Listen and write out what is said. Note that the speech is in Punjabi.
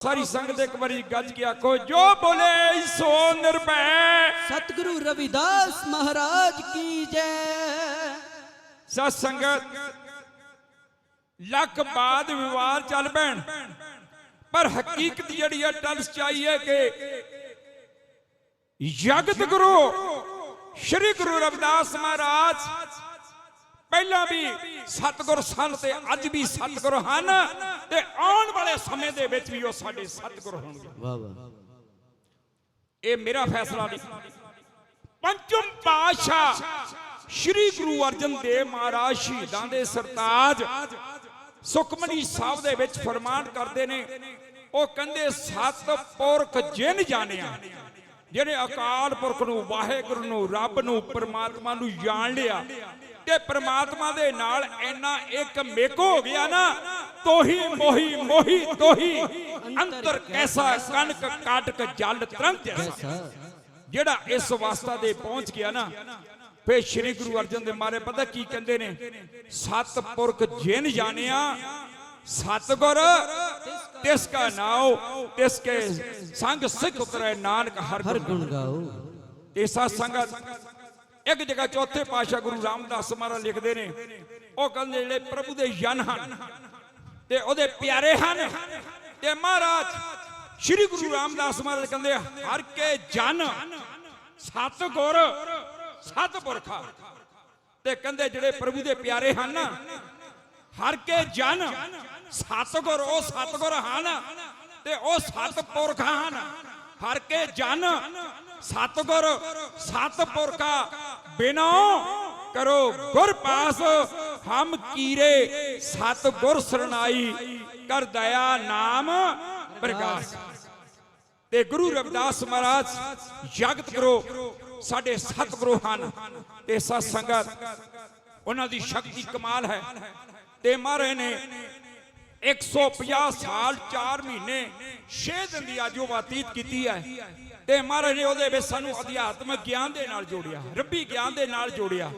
ਸਾਰੀ ਸੰਗਤ ਇੱਕ ਵਾਰੀ ਗੱਜ ਕੇ ਆਖੋ ਜੋ ਬੋਲੇ ਸੋ ਨਿਰਭੈ। ਸਤਿਗੁਰੂ ਰਵਿਦਾਸ ਮਹਾਰਾਜ ਕੀ ਜੈ। ਸਤ ਸੰਗਤ ਲੱਖ ਬਾਦ ਵਿਵਾਦ ਚੱਲ ਪੈਣ। ਪਰ ਹਕੀਕਤ ਜਿਹੜੀ ਹੈ ਟਲ ਸਚਾਈ ਹੈ ਕਿ ਜਗਤ ਗੁਰੂ ਸ੍ਰੀ ਗੁਰੂ ਰਵਿਦਾਸ ਮਹਾਰਾਜ ਪਹਿਲਾਂ ਵੀ ਸਤਿਗੁਰ ਸਨ ਤੇ ਅੱਜ ਵੀ ਸਤਿਗੁਰ ਹਨ। ਤੇ ਆਉਣ ਵਾਲੇ ਸਮੇਂ ਦੇ ਵਿੱਚ ਵੀ ਉਹ ਸਾਡੇ ਸਤਿਗੁਰ ਹੋਣਗੇ। ਵਾਹ ਵਾਹ। ਇਹ ਮੇਰਾ ਫੈਸਲਾ ਨਹੀਂ। ਪੰਚਮ ਪਾਤਸ਼ਾਹ ਸ੍ਰੀ ਗੁਰੂ ਅਰਜਨ ਦੇਵ ਮਹਾਰਾਜ ਸ਼ਹੀਦਾਂ ਦੇ ਸਰਤਾਜ ਸੁਖਮਨੀ ਸਾਹਿਬ ਦੇ ਵਿੱਚ ਫਰਮਾਨ ਕਰਦੇ ਨੇ ਉਹ ਕਹਿੰਦੇ ਸਤ ਪੁਰਖ ਜਿਨ ਜਾਣਿਆ ਜਿਹਨੇ ਅਕਾਲ ਪੁਰਖ ਨੂੰ ਵਾਹਿਗੁਰੂ ਨੂੰ ਰੱਬ ਨੂੰ ਪਰਮਾਤਮਾ ਨੂੰ ਜਾਣ ਲਿਆ ਤੇ ਪਰਮਾਤਮਾ ਦੇ ਨਾਲ ਇੰਨਾ ਇੱਕ ਮੇਕ ਹੋ ਗਿਆ ਨਾ ਤੋਹੀ ਮੋਹੀ ਮੋਹੀ ਤੋਹੀ। ਅੰਤਰ ਕੈਸਾ ਕਨਕ ਕਾਟਕ ਜਲ ਤਰੰਗ ਜੈਸਾ। ਜਿਹੜਾ ਇਸ ਅਵਸਥਾ ਦੇ ਪਹੁੰਚ ਗਿਆ ਨਾ ਫੇ ਸ੍ਰੀ ਗੁਰੂ ਅਰਜਨ ਦੇ ਮਾਰੇ ਪਤਾ ਕੀ ਕਹਿੰਦੇ ਨੇ? ਸਤ ਪੁਰਖ ਜਿਨ ਜਾਣਿਆ ਸਤਗੁਰ ਤਿਸ ਕਾ ਨਾਉ ਤਿਸ ਕੇ ਸੰਗ ਸਿੱਖ ਉਤਰੈ ਨਾਨਕ ਹਰ ਗੁਣ ਗਾਓ। ਇਸਾ ਸੰਗਤ ਇੱਕ ਜਗ੍ਹਾ ਚੌਥੇ ਪਾਤਸ਼ਾਹ ਗੁਰੂ ਰਾਮਦਾਸ ਮਹਾਰਾਜ ਲਿਖਦੇ ਨੇ ਉਹ ਕਹਿੰਦੇ ਜਿਹੜੇ ਪ੍ਰਭੂ ਦੇ ਜਨ ਹਨ ਤੇ ਉਹਦੇ ਪਿਆਰੇ ਹਨ। ਤੇ ਮਹਾਰਾਜ, ਸ੍ਰੀ ਗੁਰੂ ਰਾਮਦਾਸ ਮਹਾਰਾਜ ਕਹਿੰਦੇ ਹਰ ਕੇ ਜਨ ਸਤ ਗੁਰ, ਸਤ ਪੁਰਖਾ। ਤੇ ਕਹਿੰਦੇ ਜਿਹੜੇ ਪ੍ਰਭੂ ਦੇ ਪਿਆਰੇ ਹਨ, ਹਰ ਕੇ ਜਨ ਸਤਗੁਰ ਉਹ ਸਤਗੁਰ ਹਨ ਤੇ ਉਹ ਸਤਪੁਰਖ ਹਨ। ਹਰ ਕੇ ਜਨ ਸਤਗੁਰ ਸਤਪੁਰਖਾ ਬਿਨੋ ਕਰੋ ਗੁਰ ਪਾਸ ਹਮ ਕੀਰੇ ਸਤਗੁਰ ਸਰਣਾਈ ਕਰ ਦਇਆ ਨਾਮ ਪ੍ਰਕਾਸ਼ ਤੇ ਗੁਰੂ ਰਵਿਦਾਸ ਮਹਾਰਾਜ, ਜਗਤ ਗੁਰੂ, ਸਾਡੇ ਸਤਿਗੁਰੂ ਹਨ ਤੇ ਸਤ ਸੰਗਤ, ਉਹਨਾਂ ਦੀ ਸ਼ਕਤੀ ਕਮਾਲ ਹੈ। ਤੇ ਮਹਾਰਾਜ ਨੇ 150 ਸਾਲ 4 ਮਹੀਨੇ 6 ਦਿਨ ਦੀ ਆਜੋ ਬਾਤੀਤ ਕੀਤੀ ਹੈ। ਤੇ ਮਹਾਰਾਜ ਨੇ ਉਹਦੇ ਵਿੱਚ ਸਾਨੂੰ ਅਧਿਆਤਮਿਕ ਗਿਆਨ ਦੇ ਨਾਲ ਜੋੜਿਆ, ਰੱਬੀ ਗਿਆਨ ਦੇ ਨਾਲ ਜੋੜਿਆ।